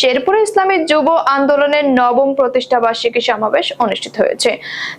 শেরপুরে ইসলামী যুব আন্দোলনের নবম প্রতিষ্ঠা বার্ষিকী সমাবেশ অনুষ্ঠিত হয়েছে।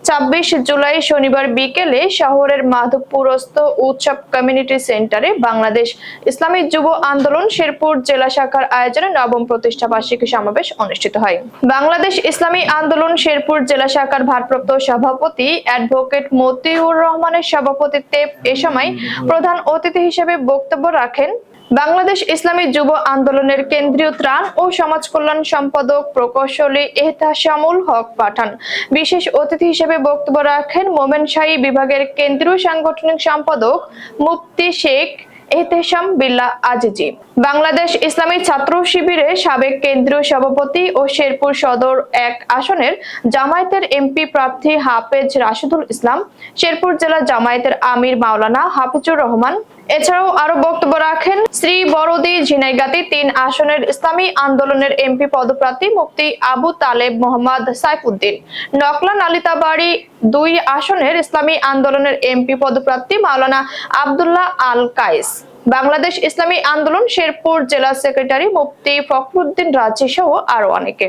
ছাব্বিশ জুলাই শনিবার বিকেলে শহরের মাধবপুরস্থ উৎসব কমিউনিটি সেন্টারে বাংলাদেশ ইসলামী যুব আন্দোলন শেরপুর জেলা শাখার আয়োজনে নবম প্রতিষ্ঠা বার্ষিকী সমাবেশ অনুষ্ঠিত হয়। বাংলাদেশ ইসলামী আন্দোলন শেরপুর জেলা শাখার ভারপ্রাপ্ত সভাপতি অ্যাডভোকেট মতিউর রহমানের সভাপতিত্বে এ সময় প্রধান অতিথি হিসেবে বক্তব্য রাখেন বাংলাদেশ ইসলামী যুব আন্দোলনের কেন্দ্রীয় ত্রাণ ও সমাজ কল্যাণ সম্পাদক প্রকৌশলী এহতাশামুল হক পাঠান। বিশেষ অতিথি হিসেবে বক্তব্য রাখেন মোমেনশাহী বিভাগের কেন্দ্রীয় সাংগঠনিক সম্পাদক মুফতি শেখ এহতেশাম বিল্লাহ আজিজি। বাংলাদেশ ইসলামী ছাত্র শিবিরের সাবেক কেন্দ্রীয় সভাপতি ও শেরপুর সদর এক আসনের জামায়াতের এমপি প্রার্থী হাফেজ রাশিদুল ইসলাম, শেরপুর জেলা জামায়াতের আমির মাওলানা হাফিজুর রহমান এছাড়াও আরও বক্তব্য রাখেন শ্রী বড়দি ঝিনাইগাতি তিন আসনের ইসলামী আন্দোলনের এমপি পদপ্রার্থী মুফতি আবু তালেব মোহাম্মদ সাইফুদ্দিন। নকলা নালিতাবাড়ি দুই আসনের ইসলামী আন্দোলনের এমপি পদপ্রার্থী মাওলানা আব্দুল্লাহ আল কায়েস। বাংলাদেশ ইসলামী আন্দোলন শেরপুর জেলা সেক্রেটারি মুফতি ফখরুদ্দিন রাজি সহ আরও অনেকে।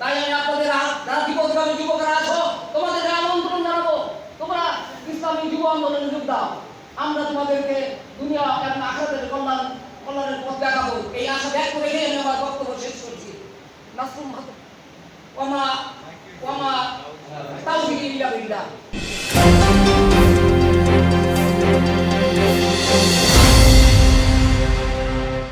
তাই আমি যুবকরা আছো, তোমাদেরকে আমন্ত্রণ জানাব। তোমরা ইসলামী যুব আন্দোলনে যোগ দাও। আমরা তোমাদেরকে দুনিয়া এবং আখরাতের কল্যাণ, কল্যাণের পথ দেখাবো। এই আশা ব্যক্ত রেখে আমি আমার বক্তব্য শেষ করছি। নাসরুম ওমা ওমা তাও ইল্লা বিল্লাহ।